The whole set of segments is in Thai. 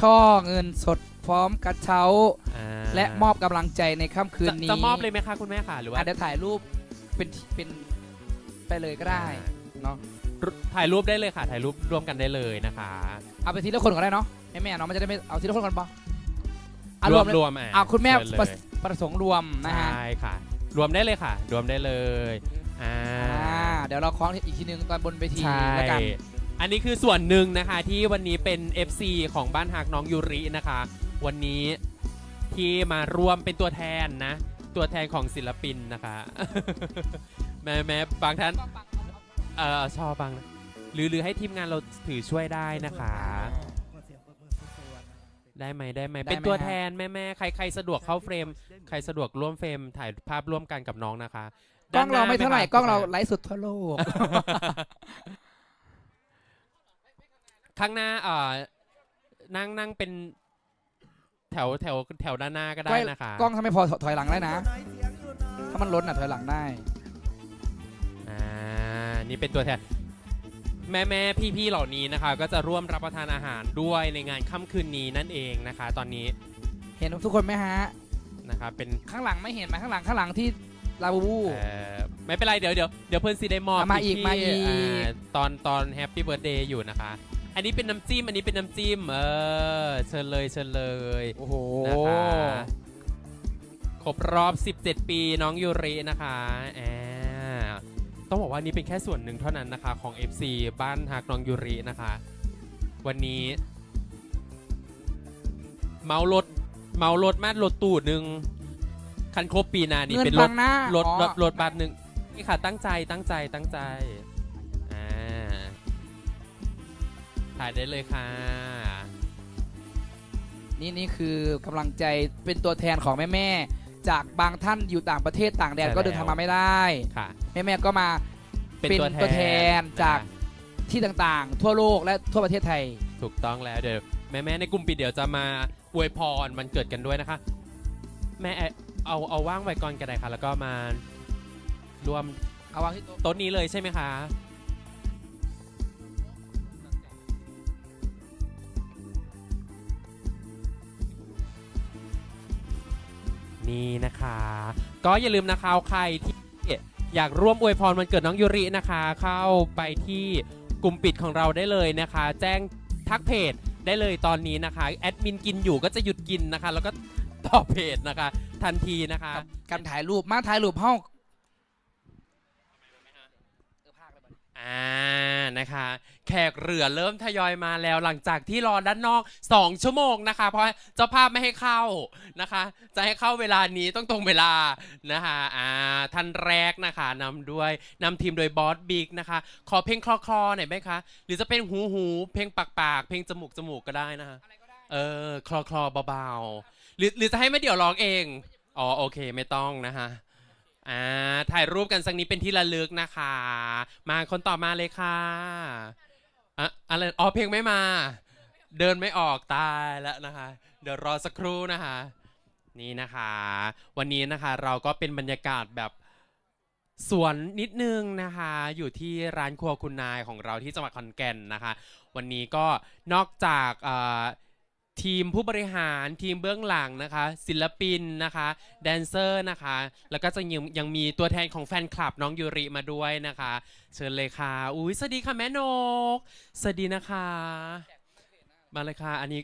ช่อเงินสดพร้อมกระเช้า อ่าและมอบกำลังใจในค่ำคืนจะนี้จะมอบเลยไหมคะคุณแม่ค่ะหรือว่าอะเดี๋ยวถ่ายรูปเป็นเป็นไปเลยก็ได้เนาะถ่ายรูปได้เลยค่ะ ถ่ายรูปร่วมกันได้เลยนะคะ เอาไปทีละคนก็ได้เนาะแม่แม่ๆเนาะมันจะได้ไม่เอาทีละคนก่อนปะอะรวมเลยรวมอะอะคุณแม่เชิญเลยประประสงค์รวมนะฮะ ใช่ค่ะ รวมได้เลยค่ะ รวมได้เลยอ่าอ่าเดี๋ยวเราคล้องอีกทีนึงตอนบนเวทีใช่แล้วกัน อันนี้คือส่วนหนึ่งนะคะ ที่วันนี้เป็น FC ของบ้านฮักน้องยูรินะคะ วันนี้ที่มาร่วมเป็นตัวแทนนะ ตัวแทนของศิลปินนะคะ แม้แม้บางท่านเออชอบบางนะหรือหรือให้ทีมงานเราถือช่วยได้นะคะ ได้ไหมได้ไหมได้ไหมเป็นตัวฮะ แทนแม่แม่ใครใครสะดวกเข้าเฟรม ใครสะดวกร่วมเฟรมถ่ายภาพร่วมกันกับน้องนะคะกล้องเราไม่เท่าไหร่ด้นกล้องเราคะไลฟ์สดทั่วโลก ข้างหน้าเอ่อนั่งนั่งเป็นแถวแถวแถวด้านหน้าก็ได้นะคะกล้องถ้าไม่พอถอยหลังได้นะ ถ้ามันล้นอะถอยหลังได้อ่านี่เป็นตัวแทน แม่แม่พี่พี่ๆเหล่านี้นะคะ ก็จะร่วมรับประทานอาหารด้วยในงานค่ำคืนนี้นั่นเองนะคะ ตอนนี้เห็นทุกคนไหมฮะ นะคะเป็น ข้างหลังไม่เห็นไหมข้างหลังข้างหลังที่ลาบูบู เอ่อไม่เป็นไร เดี๋ยวเดี๋ยวเดี๋ยวเพื่อนซีได้มอบอะมาอีกที่มาอีกาตอนตอนแฮปปี้เบิร์ดเดย์อยู่นะคะ อันนี้เป็นน้ำจิ้ม อันนี้เป็นน้ำจิ้ม เออ เชิญเลยเชิญเลยโอ้โหนะคะครบรอบ 17 ปีน้องยูรินะคะแอบต้องบอกว่านี่เป็นแค่ส่วนหนึ่งเท่านั้นนะคะของ FC บ้านฮักน้องยูรินะคะ วันนี้ เมารถเมารถมารถตูดหนึ่งคันครบปีหนานี่เงินเป็นรบัถงหน้ารถอ๋อรถรถบัสหนึ่งนี่ค่ะตั้งใจตั้งใจตั้งใจ ถ่ายได้เลยค่ะ นี่นี่คือกำลังใจเป็นตัวแทนของแม่แม่ๆ จากบางท่านอยู่ต่างประเทศต่างแดนใช่ก็เดินทางมาไม่ได้ ค่ะแม่แม่ๆก็มาเป็นตัวแทนจากนะคะที่ต่างๆ ทั่วโลกและทั่วประเทศไทยถูกต้องแล้วเดี๋ยวแม่แม่ๆในกลุ่มปิดเดี๋ยวจะมาอวยพรวันเกิดกันด้วยนะคะ แม่เอาเอาว่างไว้ก่อนกันได้ค่ะ แล้วก็มาร่วมเอาวางที่โต๊ะโต๊ะนี้เลยใช่ไหมคะ นี่นะคะ ก็อย่าลืมนะคะใครที่อยากร่วมอวยพรวันเกิดน้องยูรินะคะ เข้าไปที่กลุ่มปิดของเราได้เลยนะคะ แจ้งทักเพจได้เลยตอนนี้นะคะแอดมินกินอยู่ก็จะหยุดกินนะคะ แล้วก็ตอบเพจนะคะ ทันทีนะคะ การถ่ายรูปมาถ่ายรูปห้อง อ่านะคะ แขกเรือเริ่มทยอยมาแล้วหลังจากที่รอด้านนอก 2 ชั่วโมงนะคะ เพราะเจ้าภาพไม่ให้เข้านะคะ จะให้เข้าเวลานี้ต้องตรงเวลานะคะอ่าท่านแรกนะคะนำด้วยนำทีมโดยบอสบิ๊กนะคะ ขอเพลงคลอคลอหน่อยไหมคะ หรือจะเป็นหูหูเพลงปากปากเพลงจมูกจมูกก็ได้นะคะเออคลอคลอเบาๆหรือหรือจะให้แม่เดี่ยวร้องเองอ๋อโอเคไม่ต้องนะคะ อ่าถ่ายรูปกันสักนี้เป็นที่ระลึกนะคะ มาคนต่อมาเลยค่ะอะอะไรอ๋อเพลงไม่มา เดินไม่ออกตายแล้วนะคะ เดี๋ยวรอสักครู่นะคะ นี่นะคะ วันนี้นะคะเราก็เป็นบรรยากาศแบบสวนนิดนึงนะคะ อยู่ที่ร้านครัวคุณนายของเราที่จังหวัดขอนแก่นนะคะ วันนี้ก็นอกจากอ่ ทีมผู้บริหารทีมเบื้องหลังนะคะ ศิลปินนะคะ แดนเซอร์นะคะ แล้วก็จะยังยังมีตัวแทนของแฟนคลับน้องยูริมาด้วยนะคะ เชิญเลยค่ะ อุ้ยสวัสดีค่ะแม่นกสวัสดีนะคะ มาเลยค่ะ อันนี้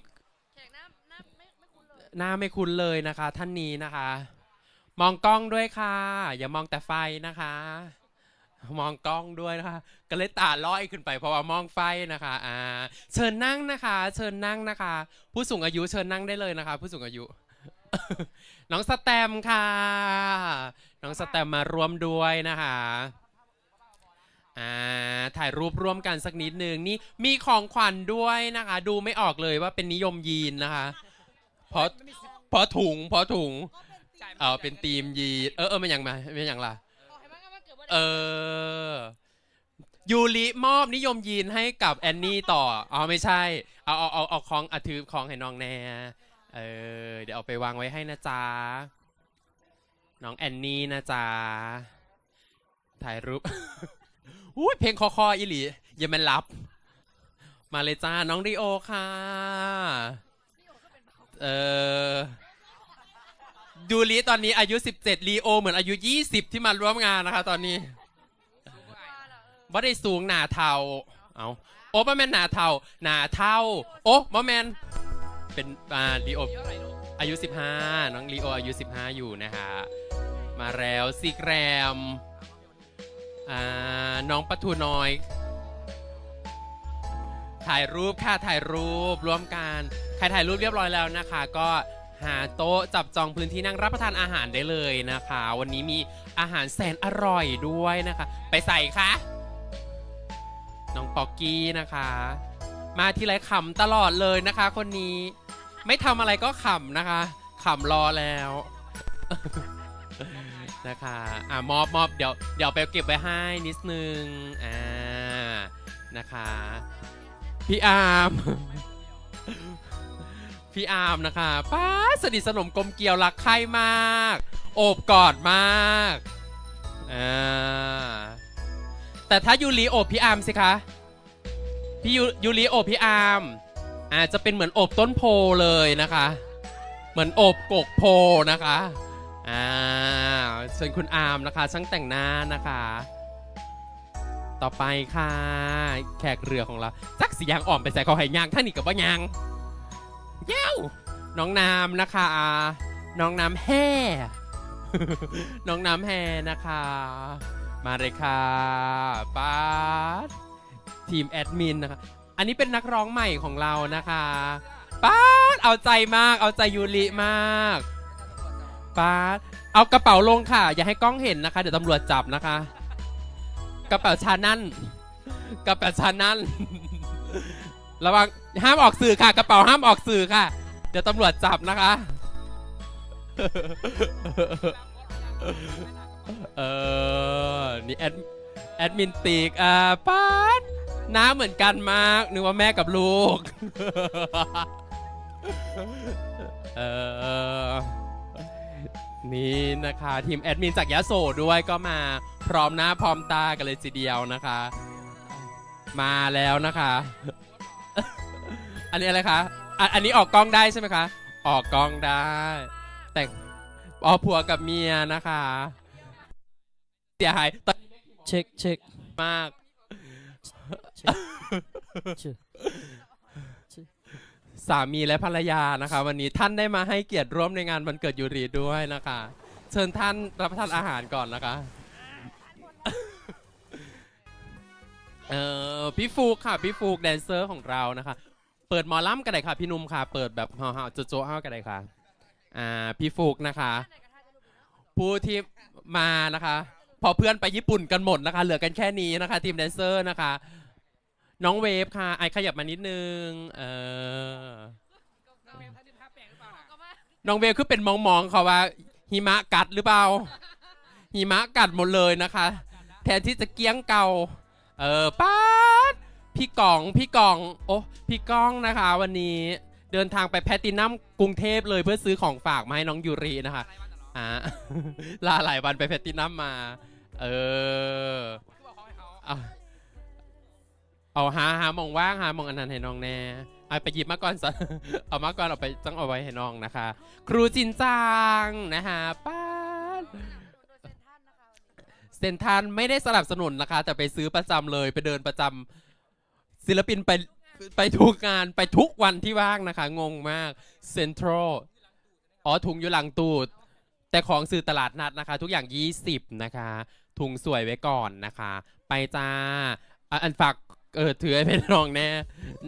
แขกหน้าหน้าไม่ไม่คุ้นเลยหน้าไม่คุ้นเลยนะคะ ท่านนี้นะคะ มองกล้องด้วยค่ะ อย่ามองแต่ไฟนะคะ มองกล้องด้วยนะคะก็เลยตาลอยขึ้นไปเพราะว่ามองไฟนะคะอ่าเชิญนั่งนะคะ เชิญนั่งนะคะ ผู้สูงอายุเชิญนั่งได้เลยนะคะ ผู้สูงอายุ น้องสแตมค่ะ น้องสแตมมาร่วมด้วยนะคะอ่าถ่ายรูปร่วมกันสักนิดหนึ่งนี่มีของขวัญด้วยนะคะ ดูไม่ออกเลยว่าเป็นนิยมยีนนะคะเพราะเพราะถุงเพราะถุงเออเป็นทีมยีนเออเออมันยังมามันยังล่ะ เออ ยูริมอบนิยมยีนให้กับแอนนี่ต่อ อ๋อไม่ใช่ เอาเอาเอาเอาของอาถือของให้น้องแน่เออ เดี๋ยวเอาไปวางไว้ให้นะจ๊ะ น้องแอนนี่นะจ๊ะ ถ่ายรูป อุ้ยเพลงคอคออีหลีอย่ามันรับ มาเลยจ้า น้องริโอค่ะ เออ ยูริตอนนี้อายุ 17ลีโอเหมือนอายุ 20 ที่มาร่วมงานนะคะ ตอนนี้บ่ได้สูงหนาเทาเอาโอ้บ่แม่นหนาเทาหนาเท่าโอ้บ่แม่นเป็นอ่าลีโออายุ 15 น้องลีโออายุ 15 อยู่นะคะมาแล้วซีแกรมอ่าน้องปะทูน้อย ถ่ายรูปค่ะถ่ายรูปร่วมกัน ใครถ่ายรูปเรียบร้อยแล้วนะคะ ก็ หาโต๊ะจับจองพื้นที่นั่งรับประทานอาหารได้เลยนะคะ วันนี้มีอาหารแสนอร่อยด้วยนะคะ ไปใส่คะน้องปอกกี้นะคะ มาที่ไรขำตลอดเลยนะคะ คนนี้ไม่ทำอะไรก็ขำนะคะขำรอแล้วนะคะ อะมอบมอบเดี๋ยวเดี๋ยวไปเก็บไว้ให้นิดนึง อ่า นะคะ พี่อาร์ม พี่อาร์มนะคะป้าสนิทสนมกลมเกลียวรักใครมาก โอบกอดมากอ่าแต่ถ้ายูริโอบพี่อาร์มสิคะพี่ยูยูริโอบพี่อาร์มอาจจะเป็นเหมือนโอบต้นโพเลยนะคะ เหมือนโอบกกโพนะคะอ่าส่วนคุณอาร์มนะคะช่างแต่งหน้านะคะ ต่อไปค่ะ แขกเรือของเราจักสียางอ่อมไปใส่เขาไหยางท่านนี่กับว่ายาง เย้วน้องน้ำนะคะ น้องน้ำแห่ น้องน้ำแห่นะคะ มาเลยค่ะป้าดทีมแอดมินนะคะ อันนี้เป็นนักร้องใหม่ของเรานะคะป้าดเอาใจมาก เอาใจยูริมากป้าดเอากระเป๋าลงค่ะ อย่าให้กล้องเห็นนะคะ เดี๋ยวตำรวจจับนะคะ กระเป๋าชานั่น กระเป๋าชานั่น ระวังห้ามออกสื่อค่ะ กระเป๋าห้ามออกสื่อค่ะ เดี๋ยวตำรวจจับนะคะ เออ นี่แอดแอดมินตีกอ่าป้าดน้าเหมือนกันมากนึกว่าแม่กับลูก เออ นี่นะคะ ทีมแอดมินจากยะโสด้วยก็มาพร้อมหน้าพร้อมตากันเลยทีเดียวนะคะ มาแล้วนะคะ อันนี้อะไรคะอะอันนี้ออกกล้องได้ใช่ไหมคะ ออกกล้องได้ แต่งออกผัวกับเมียนะคะ เสียหายตอนเช็คเช็คมากเช็คเช็คสามีและภรรยานะคะ วันนี้ท่านได้มาให้เกียรติร่วมในงานวันเกิดยูรีด้วยนะคะ เชิญท่านรับประทานอาหารก่อนนะคะ เออพี่ฟูกค่ะพี่ฟูกแดนเซอร์ของเรานะคะ เปิดหมอล่ำกันเลยค่ะพี่นุ่มค่ะ เปิดแบบเฮาๆโจ๊ะๆเฮากันเลยค่ะอ่าพี่ฟูกนะคะ ผู้ที่มานะคะ พอเพื่อนไปญี่ปุ่นกันหมดนะคะ เหลือกันแค่นี้นะคะทีมแดนเซอร์นะคะ น้องเวฟค่ะไอขยับมานิดนึงเออน้องเวฟคือเป็นมองๆเขาว่าหิมะกัดหรือเปล่าหิมะกัดหมดเลยนะคะ แทนที่จะเกี้ยงเกา เออป้าดพี่กองพี่กองโอ้พี่ก้องนะคะ วันนี้เดินทางไปแพตตินัมกรุงเทพเลยเพื่อซื้อของฝากมาให้น้องยูรีนะคะอ่า ลาหลายวันไปแพตตินัมมา เออเอาเอาหาหามองว่างหามองอันนั้นให้น้องแน่เอาไปหยิบมาก่อนซะเอามาก่อนเอาไปต้องเอาไว้ให้น้องนะคะ ครูจินจังนะคะป้าด ซนทรันไม่ได้สนับสนุนนะคะ แต่ไปซื้อประจำเลยไปเดินประจำศิลปินไปไปทุกงานไปทุกวันที่ว่างนะคะ งงมากเซ็นทรัลอ๋อถุงอยู่หลังตูด แต่ของซื้อตลาดนัดนะคะ ทุกอย่าง 20 นะคะ ถุงสวยไว้ก่อนนะคะ ไปจ้าอะอันฝากเออถือให้แม่น้องแน่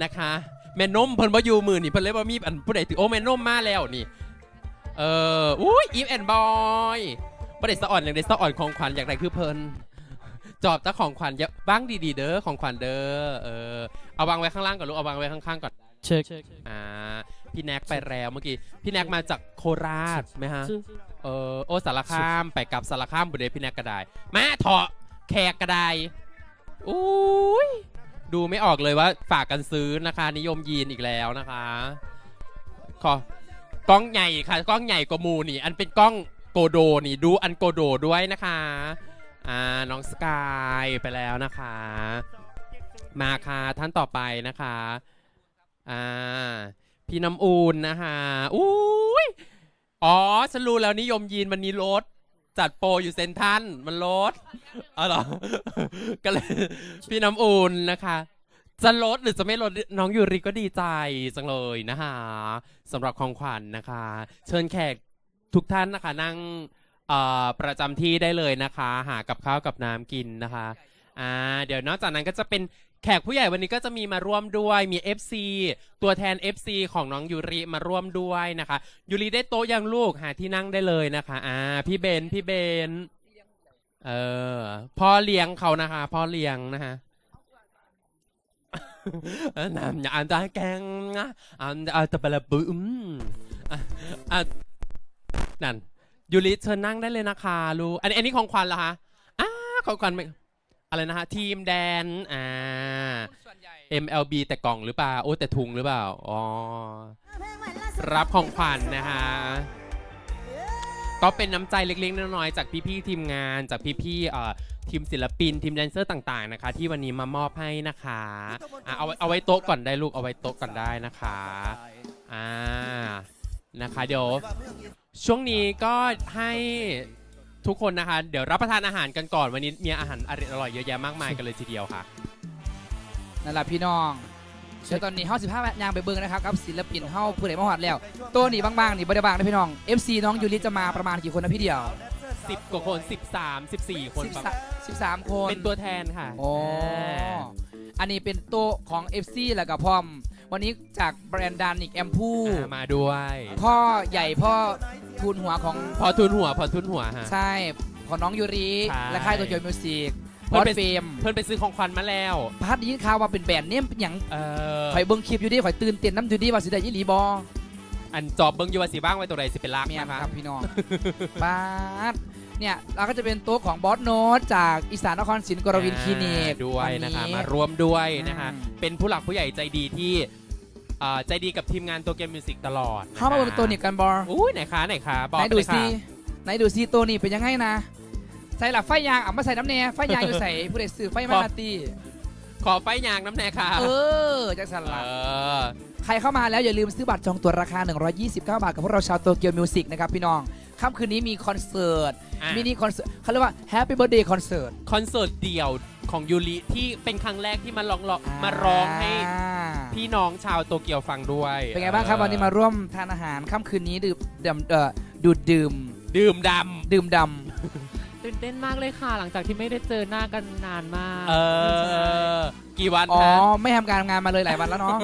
นะคะ แม่นมเพิ่นบ่อยู่มือนี่เพิ่นเลยบ่มีอันผู้ใดถือโอ้แม่นมมาแล้วนี่ เอออุ้ยอีฟแอนบอย บ่ได้สะอ่อนอย่างใดสะอ่อนของขวัญอย่างไรคือเพิ่นจอบตะของขวัญอย่าบ้างดีๆ เด้อของขวัญเด้อเออเอาวางไว้ข้างล่างก่อนลูกเอาวางไว้ข้างๆก่อนเช็คอ่าพี่แน็กไปแล้วเมื่อกี้พี่แน็กมาจากโคราชไหมฮะเออโอสารคามไปกลับสารคามบุเดพี่แน็กก็ได้มาเถาะแขกก็ได้อุ้ยดูไม่ออกเลยว่าฝากกันซื้อนะคะ นิยมยีนอีกแล้วนะคะขอกล้องใหญ่ค่ะกล้องใหญ่กว่าหมูนี่ อันเป็นกล้อง โกโดนี่ดูอันโกโดด้วยนะคะ อ่าน้องสกายไปแล้วนะคะ มาค่ะท่านต่อไปนะคะ อ่าพี่น้ำอูนนะคะอุ้ยอ๋อฉันรู้แล้วนิยมยีนวันนี้ลดจัดโปรอยู่เซนทันมันลดอ๋อเหรอก็เลยพี่น้ำอูนนะคะจะลดหรือจะไม่ลดน้องยูริก็ดีใจจังเลยนะคะสำหรับของขวัญนะคะ เชิญแขก ทุกท่านนะคะนั่งประจำที่ได้เลยนะคะ หากับข้าวกับน้ำกินนะคะอ่าเดี๋ยวนอกจากนั้นก็จะเป็นแขกผู้ใหญ่วันนี้ก็จะมีมาร่วมด้วยมี FC ตัวแทน FC ของน้องยูริมาร่วมด้วยนะคะยูริได้โต๊ะยังลูกหาที่นั่งได้เลยนะคะอ่าพี่เบนพี่เบนเออพ่อเลี้ยงเขานะคะพ่อเลี้ยงนะคะเออนำอย่าอันตาแกงนะอันอันตะบละบึ้มอะอะ นั่นยูริเชิญนั่งได้เลยนะคะลูกอันนี้อันนี้ของขวัญเหรอคะอ้าของขวัญไม่อะไรนะคะ ทีมแดนอ่า ส่วนใหญ่ MLB แต่กล่องหรือเปล่า โอ้แต่ถุงหรือเปล่า อ๋อ รับของขวัญนะคะ ก็เป็นน้ำใจเล็กๆน้อยๆจากพี่ๆทีมงาน จากพี่ๆเอ่อทีมศิลปิน ทีมแดนเซอร์ต่างๆนะคะ ที่วันนี้มามอบให้นะคะอะเอาไว้เอาไว้โต๊ะก่อนได้ลูกเอาไว้โต๊ะก่อนได้นะคะอ่านะคะเดี๋ยว ช่วงนี้ก็ให้ทุกคนนะคะ เดี๋ยวรับประทานอาหารกันก่อนวันนี้มีอาหารอร่อยๆเยอะแยะมากมายกันเลยทีเดียวค่ะ นั่นแหละพี่น้องเดี๋ยวตอนนี้เฮาสิบห้ายางไปเบิ่งนะครับกับศิลปินเฮาผู้ใดมาฮอดแล้ว ตัวนี้บางๆนี่บ่ได้บางนะพี่น้อง FC น้องยูริจะมาประมาณกี่คนนะพี่เดียว 10 กว่าคน 13 14 คนประมาณ13 13คน เป็นตัวแทนค่ะโอ้อ่าอันนี้เป็นโต๊ะของ FC แล้วก็พร้อม วันนี้จากแบรนด์ดานิกแอมพูอ่ามาด้วย พ่อใหญ่พ่อทูนหัวของพอทุนหัวพอทุนหัวฮะ ใช่ของน้องยูริใช่ และค่ายโตเกียวมิวสิกเพื่พออนดเป็นเฟมเพื่อนไปซื้อของขวัญมาแล้ว พัดยินข่าวว่าเป็นแบรนด์เนมเป็นหยังเออข่อยเบิ่งคลิปอยู่ดิข่อยตื่นเต้นน้ำอยู่ดิว่าสิได้ยี่หลีบออันจอบเบิ้งอยูวาสีบ้างไว้ตัวใดสิเป็นลากเมียนะคะครับพี่น้องบาส เนี่ยเราก็จะเป็นโต๊ะของบอสโนตจากอีสานนครศรีกรวินคลินิกอ่าด้วยนะคะวัมาร่วมด้วยนะคะอืมเป็นผู้หลักผู้ใหญ่ใจดีที่อ่าใจดีกับทีมงานตัวเกมมิวสิกตลอดนะคะเข้ามาเบิ่งตัวนี้กันบออุ้ยไหนคะไหนคะบอกไหนไปดูเลยซิค่ะไหนดูซิตัวนี้เป็นยังไงนะ ใส่หลับไฟยางอะมาใส่น้ำแน่ไฟยางอยู่ใส่ผู้ใดซื้อไฟมามาตีขอไฟยางน้ำแน่ค่ะเออจังสันเอละอใครเข้ามาแล้วอย่าลืมซื้อบัตรจองตั๋วราคา 129 บาทกับพวกเราชาวโตเกียวมิวสิกนะครับพี่น้อง ค่ำคืนนี้มีคอนเสิร์ตอะ มินิคอนเสิร์ตเขาเรียกว่า Happy Birthday Concert คอนเสิร์ตเดี่ยวของยูริที่เป็นครั้งแรกที่มาร้องร้องมาร้องให้อ่าพี่น้องชาวโตเกียวฟังด้วยเป็นไงบ้างครับเออวันนี้มาร่วมทานอาหารค่ำคืนนี้ดื่มดื่มเอ่อดูดดื่ม ดื่มดดื่มดตื่นเต้นมากเลยค่ะ หลังจากที่ไม่ได้เจอหน้ากันนานมากำเออ กี่วันำอ๋อคะไม่ทำการงานมาเลยหลายวันแล้วเนาะ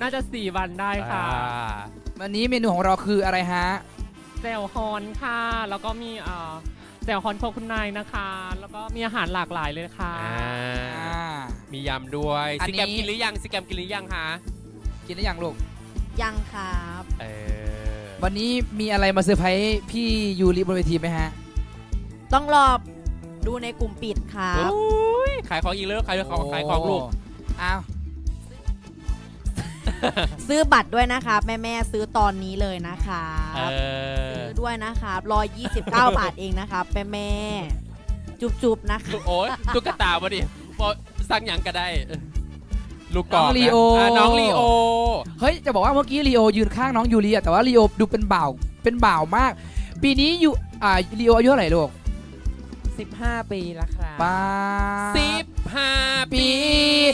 น่าจะ4วันได้ค่ะ อ่าวันนี้เมนูของเราคืออะไรฮะแจ่วฮอนค่ะ แล้วก็มีเอ่อแจ่วฮอนโคคุณนายนะคะ แล้วก็มีอาหารหลากหลายเลยค่ะ อ่าอ่า มียำด้วยอันซินี้แกมกินหรือยังซิแกมกินหรือยังคะกินได้ยังลูก ยังครับ เออวันนี้มีอะไรมาเซอร์ไพรส์พี่ยูริบนเวทีไหมฮะ ต้องรอดูในกลุ่มปิดครับ อุ้ยขายของอีกแล้วขายของขายของลูก อ้าว ซื้อบัตรด้วยนะครับ แม่แม่ๆซื้อตอนนี้เลยนะคะเออ ซื้อด้วยนะครับร้อยยี่สิบเก้าบาทเองนะครับแม่แม่ๆจุบๆนะคะ โอ้ยตุ๊กตาบ่ดิบอสั่งหยังก็ได้ ลูกกน้อองกนะลีโออะน้องลีโอ เฮ้ย จะบอกว่าเมื่อกี้ลีโอยืนข้างน้องยูริอะแต่ว่าลีโอดูเป็นบ่าวเป็นบ่าวมาก ปีนี้ยูอ่าลีโออายุเท่าไหร่ลูก15 ปีแล้วค่ะป้าสิบ ห้าปี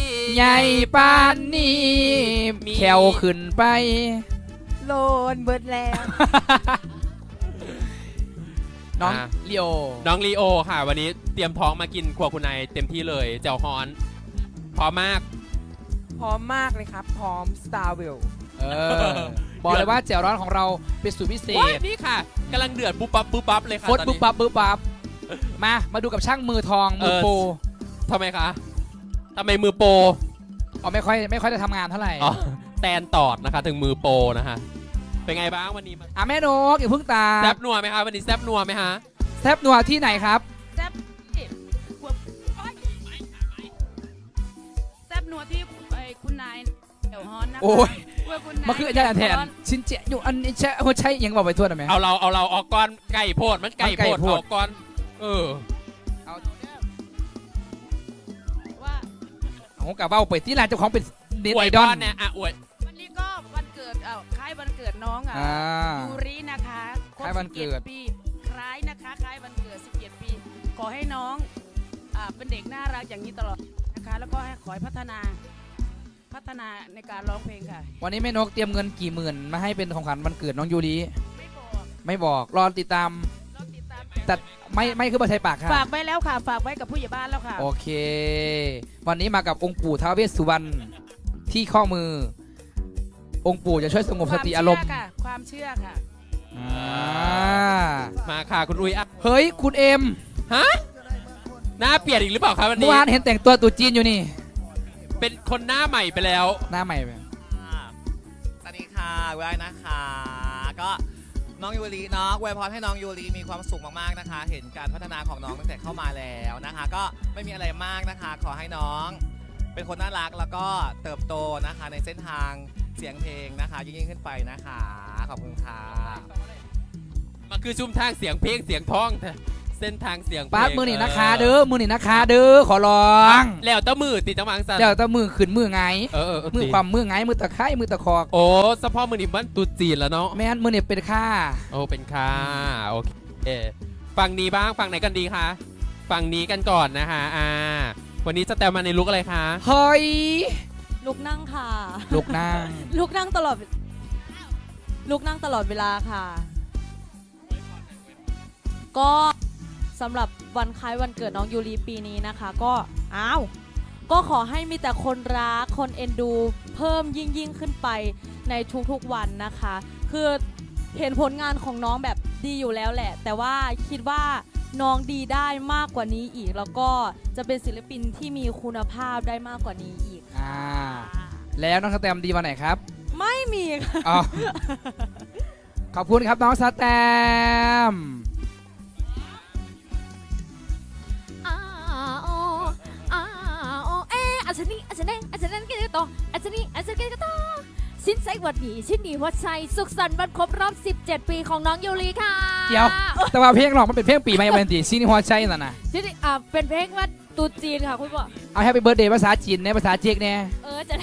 ปี ใหญ่ปานนี้มี แขวขึ้นไป โลนเบิดแล้ว น้องอะ ลีโอน้องลีโอค่ะ วันนี้เตรียมท้องมากินครัวคุณนายเต็มที่เลยแจ่วฮอนพร้อมมาก พร้อมมากเลยครับ พร้อม Star w e l l เออ บอกเลยว่าแจ่วร้อนของเราเป็นสูตรพิเศว้ายษนี่ค่ะกำลังเดือดปุ๊บปั๊บปุ๊บปั๊บเลยค่ะฟดตอนปุ๊บนี้ปั๊บปุ๊บปั๊บมา มาดูกับช่างมือทองมือเออโปร ทำไมคะทำไมมือโปรอ๋อไม่ค่อยไม่ค่อยจะทำงานเท่าไหร่อ๋อแตนตอดนะคะ ถึงมือโปรนะคะ เป็นไงบ้างวันนี้มาอะแม่นกอย่าเพิ่งตาแซบนัวไหมคะวันนี้แซบนัวไหมฮะแซบนัวที่ไหนครับ แซ่บหัวแซ่บนัวที่ไอ้คุณนายเดี๋ยวฮอนนะคะโอ้ยเว้ยคุณนายมาคืออาจารย์แทน ชินเจอยู่อันนี้ใช่โอ้ใช่ยังบอกไปทั่วหน่อยไหม เอาเราเอาเราออกก่อนไก่โพดมันไก่มันไก่โพดโพดออกก่อน เออ ว่าโอ้กับว่าไปที่ร้านเจ้าของเป็นเน็ตอวไอยดบ้าอลนเนี่ยอะอวย วันนี้ก็เอ่อคล้ายวันเกิดน้องอะอ่า ยูรินะคะครบคล้ายวันเกิด 17ปี คล้ายนะคะ คล้ายวันเกิด 17 ปี ขอให้น้องอ่าเป็นเด็กน่ารักอย่างนี้ตลอดนะคะ แล้วก็ให้ขอให้พัฒนา พัฒนาในการร้องเพลงค่ะ วันนี้แม่นกเตรียมเงินกี่หมื่นมาให้เป็นของขวัญวันเกิดน้องยูริไม่บอก ไม่บอกรอติดตามเราติดตาม แต่ไม่ไม่คือบัตรไทยปากค่ะฝากไว้แล้วค่ะ ฝากไว้กับผู้ใหญ่บ้านแล้วค่ะ โอเค วันนี้มากับองค์ปู่ท้าวเวสสุวรรณที่ข้อมือ องค์ปู่จะช่วยสงบสติอารมณ์ความเชื่ค่ะความเชื่อค่ะ อ่ามาค่ะคุณอุ้ยอะเฮ้ยคุณเอ็มฮะหน้าเปลี่ยนอีกหรือเปล่าครับวันเมื่นี้ อวานเห็นแต่งตัวตุ๊จีนอยู่นี่ เป็นคนหน้าใหม่ไปแล้ว หน้าใหม่ไปสวัสดีค่ะไว้นะคะ ก็ น้องยูริเนาะอวยพรให้น้องยูริมีความสุขมากๆนะคะ เห็นการพัฒนาของน้องตั้งแต่เข้ามาแล้วนะคะ ก็ไม่มีอะไรมากนะคะ ขอให้น้อง เป็นคนน่ารักแล้วก็เติบโตนะคะ ในเส้นทางเสียงเพลงนะคะ ยิ่งๆขึ้นไปนะคะ ขอบคุณค่ะ มันคือชุมทางเสียงเพลงเสียงท้องแต่ เส้นทางเสียงเพลงป้าดมือนี่นะคะ เด้อมือนี่นะคะ เด้อขอร้องแล้วแต้มือติดจังหวังสันเดี๋ยวตะมือขึ้นมือไงเออเออเออมือจริงความมือไงมือตะไคร้มือตะคอกโอ้สะพอมือนี่มันตุจีนแล้วเนาะแม่นมือเนี่ยเป็นค่าโอ้เป็นค่ะโอเคฝั่งนี้บ้างฝั่งไหนกันดีคะฝั่งนี้กันก่อนนะคะอ่า วันนี้จะแต่มาในลุกอะไรคะเฮ้ยลุกนั่งค่ะ ลูกนางลุกนั่งตลอด ลุกนั่งตลอดเวลาค่ะ ก็ สำหรับวันคล้ายวันเกิดน้องยูรีปีนี้นะคะ ก็อ้าวก็ขอให้มีแต่คนรักคนเอ็นดู เพิ่มยิ่งยิ่งขึ้นไปในทุกๆวันนะคะ คือเห็นผลงานของน้องแบบดีอยู่แล้วแหละ แต่ว่าคิดว่าน้องดีได้มากกว่านี้อีก แล้วก็จะเป็นศิลปินที่มีคุณภาพได้มากกว่านี้อีกอ่าแล้วน้องสแตมดีวันไหนครับ ไม่มีค่ะอ๋อขอบคุณครับน้องสแตม อาชนีอาชนีอาชนีกินต่ออาชนีอาชนีกินต่อสินใจหวัดดีชินดีหัวใจสุขสันต์วันครบรอบ 17 ปีของน้องยูริค่ะเดี๋ยว แต่ว่าเพลงหลอกมันเป็นเพลงปีใหม่เป็นตีซีนี่หัวใจน่ะนะชินดีอ่าเป็นเพลงว่าตูจีนค่ะคุณบอกเอาแฮปปี้เบิร์ดเดย์ภาษาจีนในภาษาเจ๊กเนี่ยเออจะ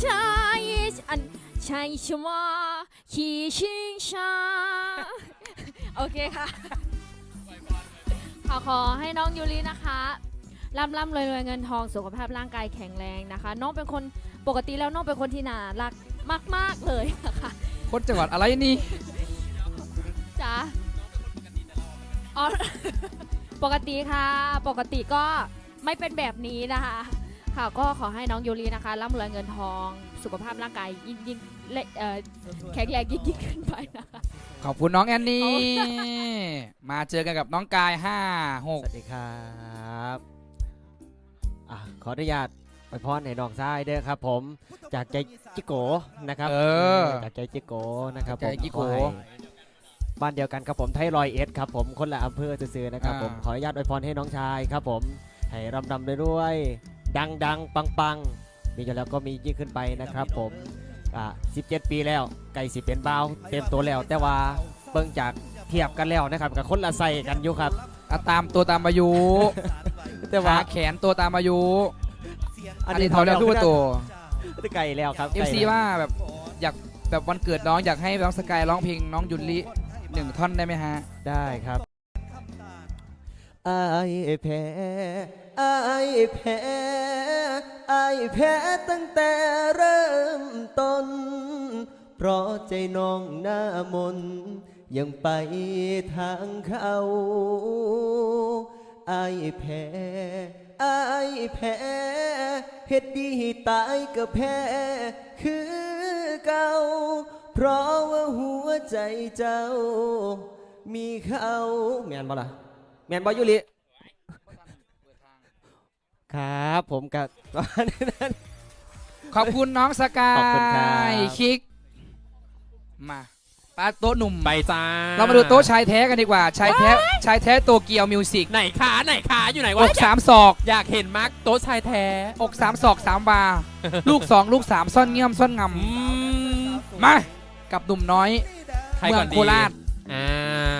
ใช่อันใช่ชัวขีชิงชาโอเคค่ะขอขอให้น้องยูรินะคะ ร่ำร่ำรวยรวยเงินทองสุขภาพร่างกายแข็งแรงนะคะ น้องเป็นคนปกติแล้วน้องเป็นคนที่น่ารักมาก ๆ เลยนะคะคนจังหวัดอะไรนี่จ้าอ๋อปกติค่ะ ปกติก็ไม่เป็นแบบนี้นะคะ ค่ะก็ขอให้น้องยูรินะคะร่ำรวยเงินทอง สุขภาพร่างกายยิ่งยิ่งเละเอ่อแข็งแรงยิ่งยิ่งขึ้นไปนะคะขอบคุณน้องแอนนี่ขอบคุมาเจอกันกับน้องกาย5ส6วัสดีครับ อะขออนุญาตไปพรในน้องซ้ายเด้อครับ ผม จากใจจิโกนะครับเออ จากใจจิโกนะครับใจจิโกผมขอให้บ้านเดียวกันครับผมไทยรอยเอ็ดครับผมคนละอำเภอซื่อๆนะครับอ่าผมขออนุญาตอวยพรให้น้องชายครับผมให้รำรำๆรวยๆดังดังปังปังๆมีอยู่แล้วก็มียิ่งขึ้นไปนะครับ ผมอ่า17 ปีแล้วไก่สิเป็นเบาวเต็มตัวแล้ว แต่ว่าเบิ่งจากเทียบกันแล้วนะครับกับคนละใส่กันอยู่ครับ อะตามตัวตามอายุแต่ว่าขาแขนตัวตามอายุ อันนี้เท่าแล้วทุกตัวไก่แล้วครับเอฟซีไก่แล้วว่าแบบอยากแบบวันเกิดน้องอยากให้น้องสกายร้องเพลงน้องยุนลิหนึ่งท่อนได้ไหมฮะ ได้ครับไอ้แพ้ไอ้แพ้ไอ้แพ้ตั้งแต่เริ่มต้น เพราะใจน้องหน้ามน ยังไปทางเขาไอ้แพ้ไอ้แพ้เฮ็ดดีตายก็แพ้คือเก่า เพราะว่าหัวใจเจ้า มีเขาแมนบ่ล่ะแมนบ่ยุลิครับ ผมกับประมาณนั้นขอบคุณน้องสกาขอบคุณครับยคิกมา ปาโต๊ะหนุ่ม ไปจ้าเรามาดูโต๊ะชายแท้กันดีกว่า ชายแท้ชายแท้โตเกียวมิวสิกไหนขาไหนขาอยู่ไหนอวะกสามศอกอยากเห็นมาร์กโต๊ะชายแท้อกสามศอกสามบา ลูกสองลูกสามซ่อนเงี่ยมซ่อนงอืมำมากับหนุ่มน้อย ใครเมืก่อองนโคดีราช อ่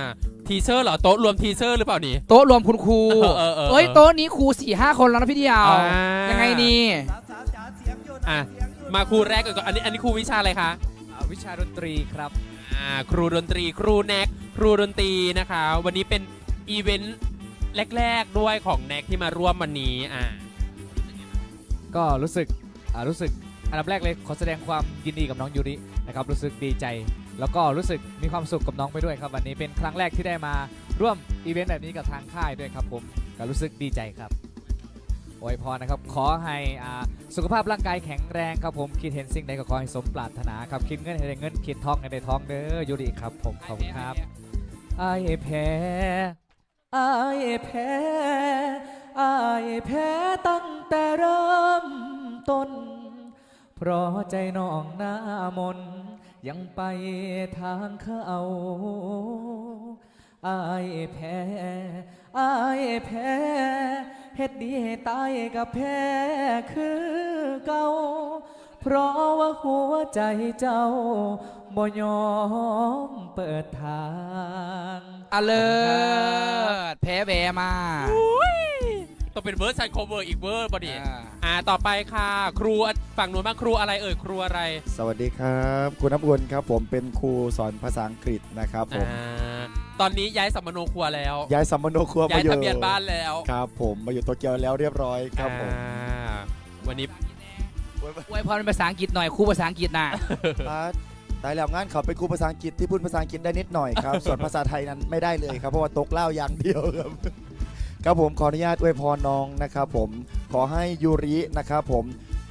าทีเชอร์เหรอโต๊ะรวมทีเชอร์หรือเปล่านี่ โต๊ะรวมคุณครูเออเออเออเอ้ยโต๊ะนี้ครูสี่ห้าคนแล้วนะพี่เดียวอ่ายั ยังไงนี่อะมาครูแรกก่อนอันนี้อันนี้ครูวิชาอะไรคะ วิชาดนตรีครับ อ่าครูดนตรีครูแน็กครูดนตรีนะคะ วันนี้เป็นอีเวนต์แรก ๆ ด้วยของแน็กที่มาร่วมวันนี้อ่าก็รู้สึกอ่ารู้สึกอันดับแรกเลยขอแสดงความยินดีกับน้องยูรินะครับรู้สึกดีใจ แล้วก็รู้สึกมีความสุขกับน้องไปด้วยครับ วันนี้เป็นครั้งแรกที่ได้มาร่วมอีเวนต์แบบนี้กับทางค่ายด้วยครับผมก็รู้สึกดีใจครับ อวยพรนะครับ ขอให้อ่าสุขภาพร่างกายแข็งแรงครับผมคิดเห็นสิ่งใดก็ขอให้สมปรารถนาครับคิดเงินให้ได้เงินคิดทองให้ได้ทองเด้อยูริครับผมขอบคุณครับไอ้แพ้ไอ้แพ้ไอ้แพ้ตั้งแต่เริ่มต้น เพราะใจน้องหน้ามนยังไปทางเขาไอ้แพ้ไอ้แพ้ เฮ็ดดีให้ตายกับแพ้คือเก่าเพราะว่าหัวใจเจ้าบ่ยอมเปิดทางอเลิศแพ้แวมาต้องเป็นเวอร์ชันโคเวอร์อีกเวอร์บอดีอ่าอ่าต่อไปค่ะ ครูฝั่งนู้นบ้างครูอะไรเอ่ยครูอะไร สวัสดีครับคุณน้ำอุ่นครับ ผมเป็นครูสอนภาษาอังกฤษนะครับผมอ่า ตอนนี้ย้ายสัมมโนครัวแล้วย้ายสัมมโนครัวย้ามายอยู่ทะเบียนบ้านแล้วครับ ผมมาอยู่โตเกียวแล้วเรียบร้อยครับผม อ่าวันนี้ อวยพรเป็นภาษาอังกฤษหน่อยครูภาษาอังกฤษน่ะ อ่าตายแล้วงานเขาเป็นครูภาษาอังกฤษที่พูดภาษาอังกฤษได้นิดหน่อยครับ ส่วนภาษาไทยนั้นไม่ได้เลยครับเพราะว่าตกเหล่าอย่างเดียวครับ ครับผมขออนุญาตอวยพรน้องนะครับผมขอให้ยูรินะครับผม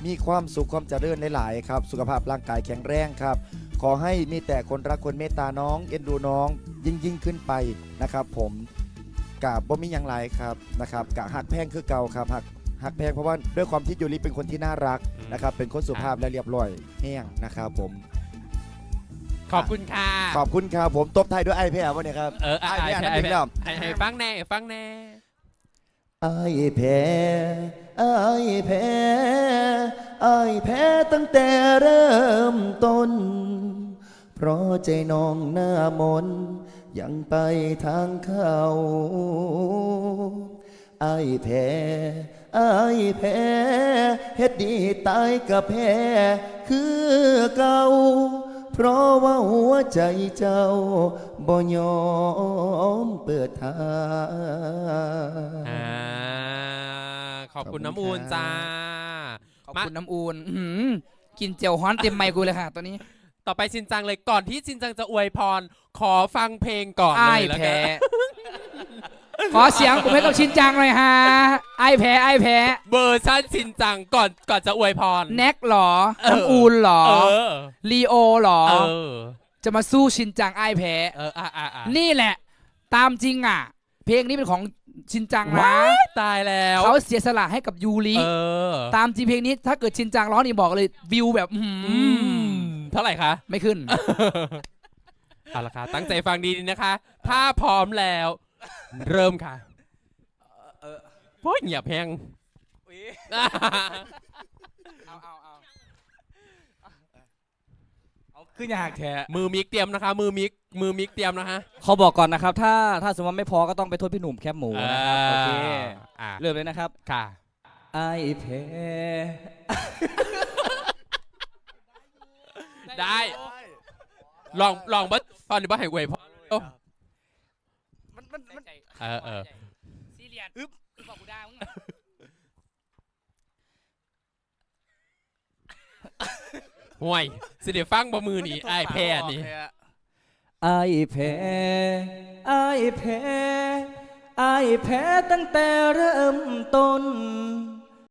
มีความสุขความเจริญหลายๆครับ สุขภาพร่างกายแข็งแรงครับ ขอให้มีแต่คนรักคนเมตตาน้อง เอ็นดูน้องยิ่งยิ่งขึ้นไปนะครับ ผมกาบบ่มีอย่างไรครับนะครับกะหักแพงคือเก่าครับหักหักแพงเพราะว่าด้วยความที่ยูริเป็นคนที่น่ารักนะครับเป็นคนสุภาพและเรียบร้อยแห้งนะครับผมขอบคุณค่ะ ขอบคุณครับผมตบไทายด้วยไอแพรวะเนี่ยครับเออไอ้ไอ้ไอ้แพ้ไอ้นั่นเองแล้วไอ้ไอ้ฟังแน่ฟังแน่ไอ้แพ้ไอ้แพ้ไอ้แพ้ตั้งแต่เริ่มต้น เพราะใจน้องหน้ามน ยังไปทางเขาไอ้แพ้ไอ้แพ้เฮ็ดดีตายกับแพ้คือเก่า เพราะว่าหัวใจเจ้าบ่ยอมเปิดทางอ่าขอบคุณขอบคุณน้ำอูนครับจ้า ขอบมาคุณน้ำอูนอื้อหือกินเจียวฮ้อนเต็มไมค์กูเลยค่ะตอนนี้ ต่อไปชินจังเลยก่อนที่ชินจังจะอวยพร ขอฟังเพลงก่อนเลไอ้ายแล้วกัแพ้นขอเสียงผมให้กับชินจังหน่อยฮะไอ้ายแพ้ไอ้ายแพ้เวอร์ชันชินจังก่อนก่อนจะอวยพร แน็กเหรอเออ น้ำอูนเหรอเออ ลีโอเหรอ เออ จะมาสู้ชินจังไอ้ายแพ้ เอออะอะอะนี่แหละ ตามจริงอะ เพลงนี้เป็นของชินจังนะว้ายตายแล้วเขาเสียสละให้กับยูริเออตามจริงเพลงนี้ถ้าเกิดชินจังร้องนี่บอกเลยวิวแบบอื้อหืออืม เท่าไหร่คะ ไม่ขึ้น เอาละค่ะ ตั้งใจฟังดีๆนะคะ ถ้าพร้อมแล้ว เริ่มค่ะโอ้ยเงียบแพงเอาเอาเอาขึ้นอยากแท้มือมิกเตรียมนะคะ มือมิก มือมิกเตรียมนะคะเขาบอกก่อนนะครับ ถ้าถ้าสมมติว่าไม่พอก็ต้องไปโทษพี่หนุ่มแคบหมูนะครับโอเคอ่าเริ่มเลยนะครับค่ะ ไอ้แพ้ ได้ ลองลองบัดตอนนี้บ้าให้อวยพรโอ้มันมันมัน เออเออซีเรียสอึ๊บบอกกูได้มึงอะห่วยสิเดี๋ยวฟังบ่มือนี่ไอ้ายแพ้นี่ ไอ้แพ้ไอ้แพ้ไอ้แพ้ตั้งแต่เริ่มต้น